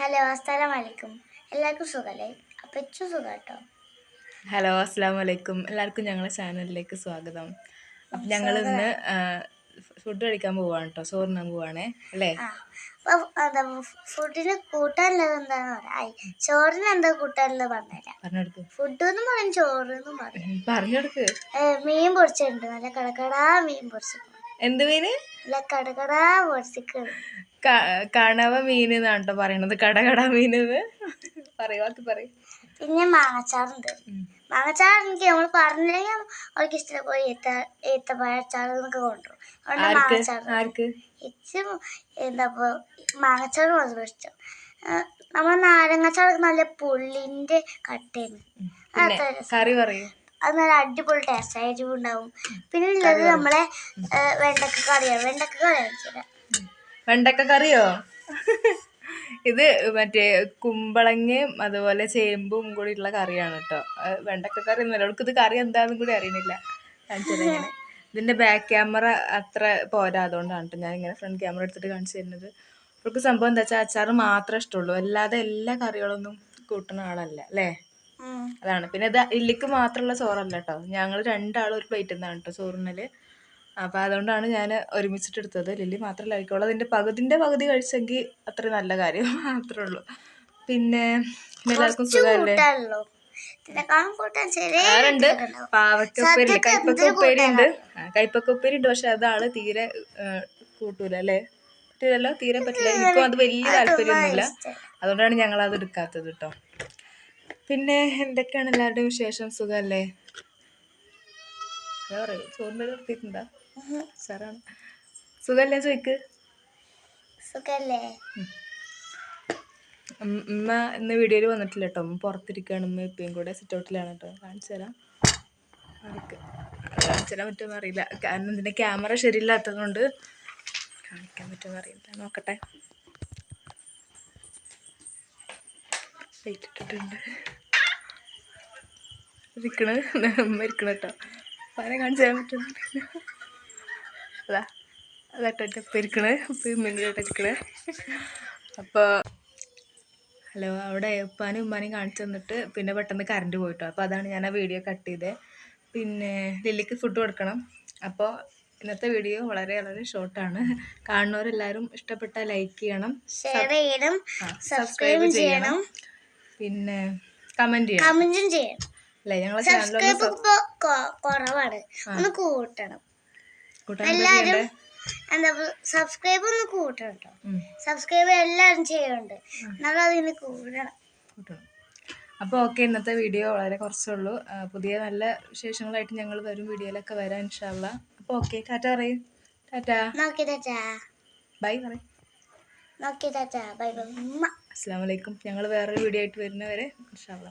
Hello അസ്സലാം വലൈക്കും എല്ലാവർക്കും സുഖമല്ലേ അപ്പച്ചു സുഖം കേട്ടോ ഹലോ അസ്സാം വലൈക്കും എല്ലാവർക്കും ഞങ്ങളുടെ ചാനലിലേക്ക് സ്വാഗതം. അപ്പം ഞങ്ങൾ ഇന്ന് ഫുഡ് കഴിക്കാൻ പോവാണ് കേട്ടോ ചോറിനാൻ പോവാണേ. അല്ലേ? ഫുഡിന് കൂട്ടാനുള്ളത് എന്താന്ന് പറയാം ചോറിന് എന്താ കൂട്ടാനുള്ളത് പറഞ്ഞുതരാം. പറഞ്ഞെടുക്ക് ഫുഡ് എന്ന് പറയും ചോറ് പറഞ്ഞു പറയും പറഞ്ഞെടുക്ക് ഏ, മീൻ പൊരിച്ചിട്ടുണ്ട്. നല്ല കടക്കടാ മീൻ പൊരിച്ചിട്ടുണ്ട്. എന്ത് മീന്? കണവ മീൻ എന്നാണ് കേട്ടോ പറയണത്. കടകട മീൻ എന്ന് പറയുവാക്കി പറയും. പിന്നെ മാങ്ങച്ചാറുണ്ട്. മാങ്ങച്ചാർ എനിക്ക് നമ്മൾ പറഞ്ഞില്ലെങ്കിൽ അവർക്ക് ഇഷ്ടം പോയി ഏത്ത ഏത്തപ്പഴച്ചാർ എന്നൊക്കെ അതുകൊണ്ട് ഇച്ചും എന്താ മാങ്ങച്ചാറ് മാത്രം ഇഷ്ടം. നമ്മൾ നാരങ്ങച്ചാറൊക്കെ നല്ല പുള്ളിന്റെ കട്ടയാണ്. കറി പറയൂ. അത് നല്ല അടിപൊളി ടേസ്റ്റ് ആയിരിക്കും ഉണ്ടാവും. പിന്നെ ഉള്ളത് നമ്മളെ വെണ്ടക്ക കറിയാണ് വെണ്ടക്ക കറി വെണ്ടക്ക കറിയോ? ഇത് മറ്റേ കുമ്പളങ്ങയും അതുപോലെ ചേമ്പും കൂടി ഉള്ള കറിയാണ് കേട്ടോ വെണ്ടക്ക കറി ഒന്നുമല്ല. അവൾക്ക് ഇത് കറി എന്താണെന്നും കൂടി അറിയണില്ല. ഇതിന്റെ ബാക്ക് ക്യാമറ അത്ര പോരാ അതുകൊണ്ടാണ് കേട്ടോ ഞാൻ ഇങ്ങനെ ഫ്രണ്ട് ക്യാമറ എടുത്തിട്ട് കാണിച്ചു തരുന്നത്. അവൾക്ക് സംഭവം എന്താ വെച്ചാൽ അച്ചാറ് മാത്രമേ ഇഷ്ടമുള്ളൂ. അല്ലാതെ എല്ലാ കറികളൊന്നും കൂട്ടുന്ന ആളല്ല അല്ലേ? അതാണ്. പിന്നെ ഇത് ഇല്ലിക്ക് മാത്രമുള്ള ചോറല്ല കേട്ടോ ഞങ്ങൾ രണ്ടാളും ഒരു പ്ലേറ്റ് നിന്നാണ് കേട്ടോ ചോറിനൽ അപ്പോൾ അതുകൊണ്ടാണ് ഞാൻ ഒരുമിച്ചിട്ട് എടുത്തത് ലില്ലി മാത്രമല്ല കഴിക്കുള്ളൂ അതിന്റെ പകുതിന്റെ പകുതി കഴിച്ചെങ്കിൽ അത്ര നല്ല കാര്യം മാത്രമേ ഉള്ളൂ. പിന്നെ എല്ലാവർക്കും സുഖമല്ലേ വേറുണ്ട്. ഇതുണ്ടാവും. പാവക്ക ഉപ്പേരി സദ്യക്ക് കൈപ്പക്ക എന്തൊരു ഉപ്പേരി ഉണ്ട് കയ്പക്കുപ്പേരി ഉണ്ട് പക്ഷെ അതാൾ തീരെ കൂട്ടൂല അല്ലേ? പറ്റില്ലല്ലോ തീരെ പറ്റില്ല. എനിക്കും അത് വലിയ താല്പര്യമൊന്നുമില്ല. അതുകൊണ്ടാണ് ഞങ്ങൾ അത് എടുക്കാത്തത് കേട്ടോ പിന്നെ എന്തൊക്കെയാണ് എല്ലാവരുടെയും വിശേഷം? സുഖമല്ലേ അതാ പറയൂ. ചോറിന്റെ നിർത്തിയിട്ടുണ്ടാ ഉം. സാറാണ് സുഖമല്ലേ ചോദിക്ക് സുഖല്ലേ? ഉമ്മ ഇന്ന് വീഡിയോയിൽ വന്നിട്ടില്ല കേട്ടോ. ഉമ്മ പുറത്തിരിക്കുകയാണ് ഉമ്മ ഇപ്പം കൂടെ സിറ്റ് ഔട്ടിലാണ് കേട്ടോ. കാണിച്ചു തരാം. കാണിച്ചു തരാൻ പറ്റുമെന്ന് അറിയില്ല. കാരണം ഇതിന്റെ ക്യാമറ ശരിയില്ലാത്തത് കൊണ്ട് കാണിക്കാൻ പറ്റുമെന്ന് അറിയില്ല. നോക്കട്ടെ. ലൈറ്റ് ഇട്ടിട്ടുണ്ട് ഇരിക്കണ് ഉമ്മ ഇരിക്കണ കേട്ടോ അവനെ കാണിച്ചു തരാൻ പറ്റുന്നില്ല. അതാ അതാട്ടോ ഒപ്പം ഇരിക്കണേ. അപ്പം ഉമ്മേന്റെ ഇരിക്കണേ. അപ്പോൾ ഹലോ അവിടെ ഉപ്പാനും ഉമ്മാനും കാണിച്ചു തന്നിട്ട് പിന്നെ പെട്ടെന്ന് കറണ്ട് പോയിട്ടോ. അപ്പോൾ അതാണ് ഞാൻ ആ വീഡിയോ കട്ട് ചെയ്തത് പിന്നെ ലില്ലിക്ക് ഫുഡ് കൊടുക്കണം. അപ്പോൾ ഇന്നത്തെ വീഡിയോ വളരെ വളരെ ഷോർട്ടാണ് കാണുന്നവരെല്ലാവരും ഇഷ്ടപ്പെട്ട ലൈക്ക് ചെയ്യണം. ഷെയർ ചെയ്യണം. സബ്സ്ക്രൈബ് ചെയ്യണം. പിന്നെ കമന്റ് കമന്റും ചെയ്യണം അല്ലേ? ഞങ്ങളെ സബ്സ്ക്രൈബ് ഇപ്പൊ കുറവാണ്. ഒന്ന് കൂട്ടണം. എല്ലാരും എന്താ സബ്സ്ക്രൈബ് ഒന്ന് കൂട്ടണം കേട്ടോ സബ്സ്ക്രൈബ് എല്ലാരും ചെയ്യുന്നുണ്ട് എന്നാലും അതിന് കൂടണം. കൂട്ടണം. അപ്പോൾ ഓക്കെ ഇന്നത്തെ വീഡിയോ വളരെ കുറച്ചുള്ളൂ. ഉള്ളൂ പുതിയ നല്ല വിശേഷങ്ങളായിട്ട് ഞങ്ങൾ വരും വീഡിയോയിലൊക്കെ വരാം ഇൻഷാല്ല അപ്പോൾ ഓക്കെ ടാറ്റ പറയും. ടാറ്റ. ബൈ പറയും. Bye bye. അസ്സാം വലൈക്കും ഞങ്ങൾ വേറൊരു വീഡിയോ ആയിട്ട് വരുന്നവരെ ഇൻഷാല്ല